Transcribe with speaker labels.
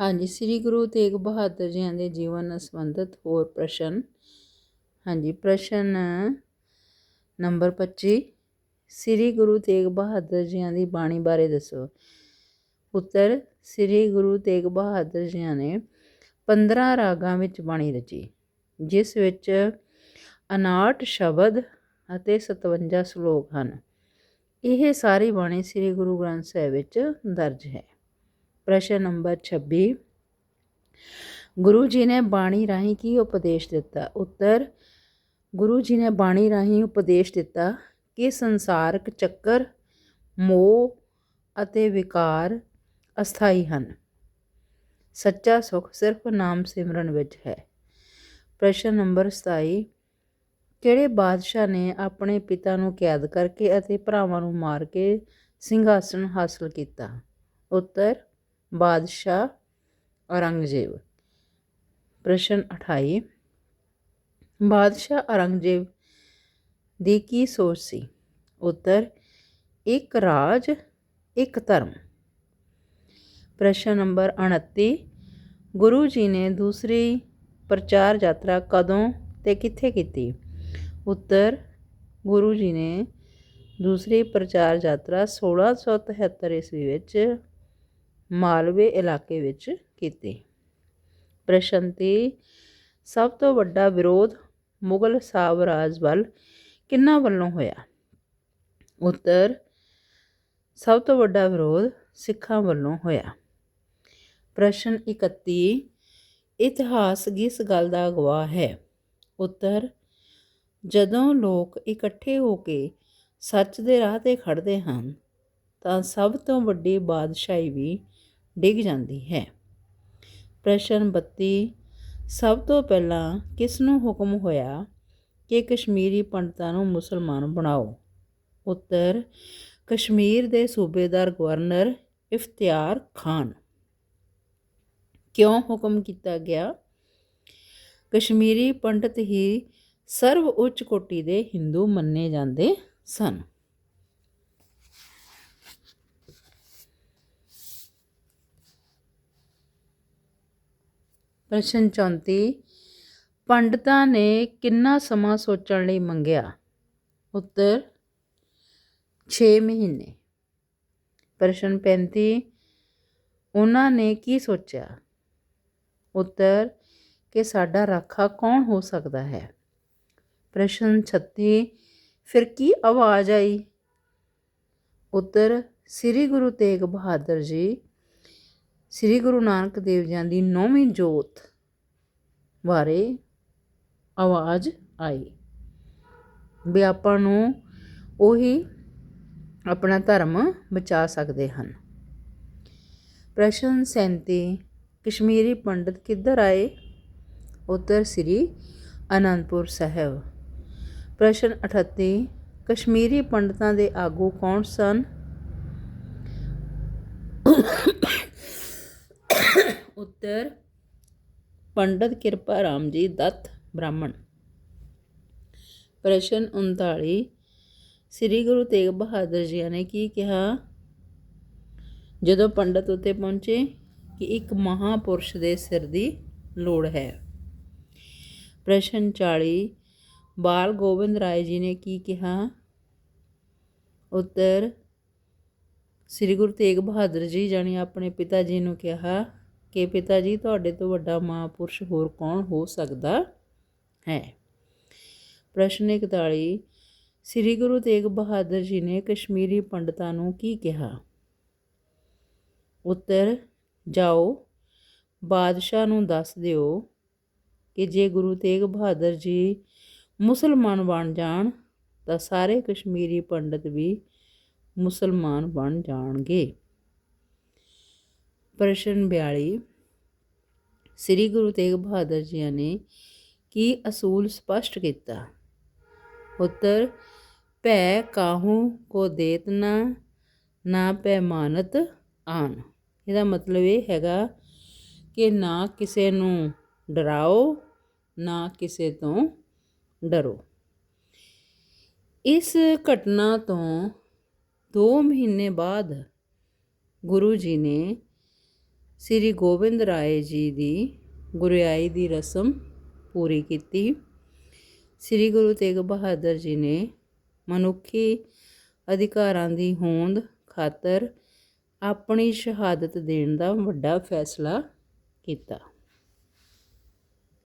Speaker 1: ਹਾਂਜੀ, ਸ੍ਰੀ ਗੁਰੂ ਤੇਗ ਬਹਾਦਰ ਜੀ ਦੇ ਜੀਵਨ ਨਾਲ ਸੰਬੰਧਿਤ ਹੋਰ ਪ੍ਰਸ਼ਨ। ਹਾਂਜੀ, ਪ੍ਰਸ਼ਨ ਨੰਬਰ 25 ਸ੍ਰੀ ਗੁਰੂ ਤੇਗ ਬਹਾਦਰ ਜੀ ਦੀ ਬਾਣੀ ਬਾਰੇ ਦੱਸੋ। ਉੱਤਰ, ਸ੍ਰੀ ਗੁਰੂ ਤੇਗ ਬਹਾਦਰ ਜੀ ਨੇ 15 ਰਾਗਾਂ ਵਿੱਚ ਬਾਣੀ ਰਚੀ, ਜਿਸ ਵਿੱਚ 59 ਸ਼ਬਦ ਅਤੇ 57 ਸ਼ਲੋਕ ਹਨ। ਇਹ ਸਾਰੀ ਬਾਣੀ ਸ੍ਰੀ ਗੁਰੂ ਗ੍ਰੰਥ ਸਾਹਿਬ ਵਿੱਚ ਦਰਜ ਹੈ। ਪ੍ਰਸ਼ਨ ਨੰਬਰ 26 ਗੁਰੂ ਜੀ ਨੇ ਬਾਣੀ ਰਾਹੀਂ ਕੀ ਉਪਦੇਸ਼ ਦਿੱਤਾ ਉੱਤਰ ਗੁਰੂ ਜੀ ਨੇ ਬਾਣੀ ਰਾਹੀਂ ਉਪਦੇਸ਼ ਦਿੱਤਾ ਕਿ ਸੰਸਾਰਕ ਚੱਕਰ ਮੋਹ ਅਤੇ ਵਿਕਾਰ ਅਸਥਾਈ ਹਨ ਸੱਚਾ ਸੁਖ ਸਿਰਫ ਨਾਮ ਸਿਮਰਨ ਵਿੱਚ ਹੈ ਪ੍ਰਸ਼ਨ ਨੰਬਰ 27 ਕਿਹੜੇ ਬਾਦਸ਼ਾਹ ਨੇ ਆਪਣੇ ਪਿਤਾ ਨੂੰ ਕੈਦ ਕਰਕੇ ਅਤੇ ਭਰਾਵਾਂ ਨੂੰ ਮਾਰ ਕੇ ਸਿੰਘਾਸਨ ਹਾਸਲ ਕੀਤਾ ਉੱਤਰ ਬਾਦਸ਼ਾਹ ਔਰੰਗਜ਼ੇਬ। ਪ੍ਰਸ਼ਨ 28 ਬਾਦਸ਼ਾਹ ਔਰੰਗਜ਼ੇਬ ਦੀ ਕੀ ਸੋਚ ਸੀ? ਉੱਤਰ, ਇੱਕ ਰਾਜ, ਇੱਕ ਧਰਮ। ਪ੍ਰਸ਼ਨ ਨੰਬਰ 29 ਗੁਰੂ ਜੀ ਨੇ ਦੂਸਰੀ ਪ੍ਰਚਾਰ ਯਾਤਰਾ ਕਦੋਂ ਤੇ ਕਿੱਥੇ ਕੀਤੀ? ਉੱਤਰ, ਗੁਰੂ ਜੀ ਨੇ ਦੂਸਰੀ ਪ੍ਰਚਾਰ ਯਾਤਰਾ 1673 ਈਸਵੀ ਵਿੱਚ ਮਾਲਵੇ ਇਲਾਕੇ ਵਿੱਚ ਕੀਤੀ। ਪ੍ਰਸ਼ਨ 30 ਸਭ ਤੋਂ ਵੱਡਾ ਵਿਰੋਧ ਮੁਗਲ ਸਾਮਰਾਜ ਵੱਲ ਕਿੰਨਾ ਵੱਲੋਂ ਹੋਇਆ? ਉੱਤਰ, ਸਭ ਤੋਂ ਵੱਡਾ ਵਿਰੋਧ ਸਿੱਖਾਂ ਵੱਲੋਂ ਹੋਇਆ। ਪ੍ਰਸ਼ਨ 31 ਇਤਿਹਾਸ ਕਿਸ ਗੱਲ ਦਾ ਗਵਾਹ ਹੈ? ਉੱਤਰ, ਜਦੋਂ ਲੋਕ ਇਕੱਠੇ ਹੋ ਕੇ ਸੱਚ ਦੇ ਰਾਹ ਤੇ ਖੜਦੇ ਹਨ, ਤਾਂ ਸਭ ਤੋਂ ਵੱਡੀ ਬਾਦਸ਼ਾਹੀ ਵੀ ਡਿੱਗ ਜਾਂਦੀ ਹੈ। ਪ੍ਰਸ਼ਨ 32 ਸਭ ਤੋਂ ਪਹਿਲਾਂ ਕਿਸ ਨੂੰ ਹੁਕਮ ਹੋਇਆ ਕਿ ਕਸ਼ਮੀਰੀ ਪੰਡਤਾਂ ਨੂੰ ਮੁਸਲਮਾਨ ਬਣਾਓ? ਉੱਤਰ, ਕਸ਼ਮੀਰ ਦੇ ਸੂਬੇਦਾਰ ਗਵਰਨਰ ਇਫਤਿਆਰ ਖਾਨ। ਕਿਉਂ ਹੁਕਮ ਕੀਤਾ ਗਿਆ? ਕਸ਼ਮੀਰੀ ਪੰਡਤ ਹੀ ਸਰਵ ਉੱਚ ਕੋਟੀ ਦੇ ਹਿੰਦੂ ਮੰਨੇ ਜਾਂਦੇ ਸਨ। ਪ੍ਰਸ਼ਨ 34 ਪੰਡਤਾਂ ਨੇ ਕਿੰਨਾ ਸਮਾਂ ਸੋਚਣ ਲਈ ਮੰਗਿਆ? ਉੱਤਰ 6 ਮਹੀਨੇ। ਪ੍ਰਸ਼ਨ 35 ਉਹਨਾਂ ਨੇ ਕੀ ਸੋਚਿਆ? ਉੱਤਰ ਕਿ ਸਾਡਾ ਰਾਖਾ ਕੌਣ ਹੋ ਸਕਦਾ ਹੈ? ਪ੍ਰਸ਼ਨ 36 ਫਿਰ ਕੀ ਆਵਾਜ਼ ਆਈ? ਉੱਤਰ, ਸ੍ਰੀ ਗੁਰੂ ਤੇਗ ਬਹਾਦਰ ਜੀ ਸ੍ਰੀ ਗੁਰੂ ਨਾਨਕ ਦੇਵ ਜੀ ਦੀ ਨੌਵੀਂ ਜੋਤ ਬਾਰੇ ਆਵਾਜ਼ ਆਈ। ਵੀ ਆਪਾਂ ਨੂੰ ਉਹੀ ਆਪਣਾ ਧਰਮ ਬਚਾ ਸਕਦੇ ਹਨ। ਪ੍ਰਸ਼ਨ 37 ਕਸ਼ਮੀਰੀ ਪੰਡਤ ਕਿੱਧਰ ਆਏ? ਉੱਤਰ ਸ੍ਰੀ ਅਨੰਦਪੁਰ ਸਾਹਿਬ। ਪ੍ਰਸ਼ਨ 38 ਕਸ਼ਮੀਰੀ ਪੰਡਤਾਂ ਦੇ ਆਗੂ ਕੌਣ ਸਨ? ਉੱਤਰ ਪੰਡਤ ਕਿਰਪਾ ਰਾਮ ਜੀ ਦੱਤ ਬ੍ਰਾਹਮਣ। ਪ੍ਰਸ਼ਨ 39 ਸ੍ਰੀ ਗੁਰੂ ਤੇਗ ਬਹਾਦਰ ਜੀ ਨੇ ਕੀ ਕਿਹਾ? ਜਦੋਂ ਪੰਡਤ ਉੱਤੇ ਪਹੁੰਚੇ ਕਿ ਇੱਕ ਮਹਾਪੁਰਸ਼ ਦੇ ਸਿਰ ਦੀ ਲੋੜ ਹੈ। ਪ੍ਰਸ਼ਨ 40 ਬਾਲ ਗੋਬਿੰਦ ਰਾਏ ਜੀ ਨੇ ਕੀ ਕਿਹਾ? ਉੱਤਰ, ਸ੍ਰੀ ਗੁਰੂ ਤੇਗ ਬਹਾਦਰ ਜੀ ਜਾਨੀ ਆਪਣੇ ਪਿਤਾ ਜੀ ਨੂੰ ਕਿਹਾ ਕਿ ਪਿਤਾ ਜੀ, ਤੁਹਾਡੇ ਤੋਂ ਵੱਡਾ ਮਹਾਪੁਰਸ਼ ਹੋਰ ਕੌਣ ਹੋ ਸਕਦਾ ਹੈ? ਪ੍ਰਸ਼ਨ 41 ਸ੍ਰੀ ਗੁਰੂ ਤੇਗ ਬਹਾਦਰ ਜੀ ਨੇ ਕਸ਼ਮੀਰੀ ਪੰਡਤਾਂ ਨੂੰ ਕੀ ਕਿਹਾ? ਉੱਤਰ, ਜਾਓ, ਬਾਦਸ਼ਾਹ ਨੂੰ ਦੱਸ ਦਿਓ ਕਿ ਜੇ ਗੁਰੂ ਤੇਗ ਬਹਾਦਰ ਜੀ ਮੁਸਲਮਾਨ ਬਣ ਜਾਣ, ਤਾਂ ਸਾਰੇ ਕਸ਼ਮੀਰੀ ਪੰਡਤ ਵੀ ਮੁਸਲਮਾਨ ਬਣ ਜਾਣਗੇ। ਪ੍ਰਸ਼ਨ 42 ਸ੍ਰੀ ਗੁਰੂ ਤੇਗ ਬਹਾਦਰ ਜੀ ਨੇ ਕੀ ਅਸੂਲ ਸਪਸ਼ਟ ਕੀਤਾ? ਉੱਤਰ, ਭੈ ਕਾਹੂ ਕੋ ਦੇਤ ਨਾ ਨਾ ਪੈਮਾਨਤ ਆਨ। ਇਹਦਾ ਮਤਲਬ ਇਹ ਹੈਗਾ ਕਿ ਨਾ ਕਿਸੇ ਨੂੰ ਡਰਾਓ, ਨਾ ਕਿਸੇ ਤੋਂ ਡਰੋ। ਇਸ ਘਟਨਾ ਤੋਂ 2 ਮਹੀਨੇ ਬਾਅਦ ਗੁਰੂ ਜੀ ਨੇ ਸ੍ਰੀ ਗੋਬਿੰਦ ਰਾਏ ਜੀ ਦੀ ਗੁਰਿਆਈ ਦੀ ਰਸਮ ਪੂਰੀ ਕੀਤੀ। ਸ੍ਰੀ ਗੁਰੂ ਤੇਗ ਬਹਾਦਰ ਜੀ ਨੇ ਮਨੁੱਖੀ ਅਧਿਕਾਰਾਂ ਦੀ ਹੋਂਦ ਖਾਤਰ ਆਪਣੀ ਸ਼ਹਾਦਤ ਦੇਣ ਦਾ ਵੱਡਾ ਫੈਸਲਾ ਕੀਤਾ।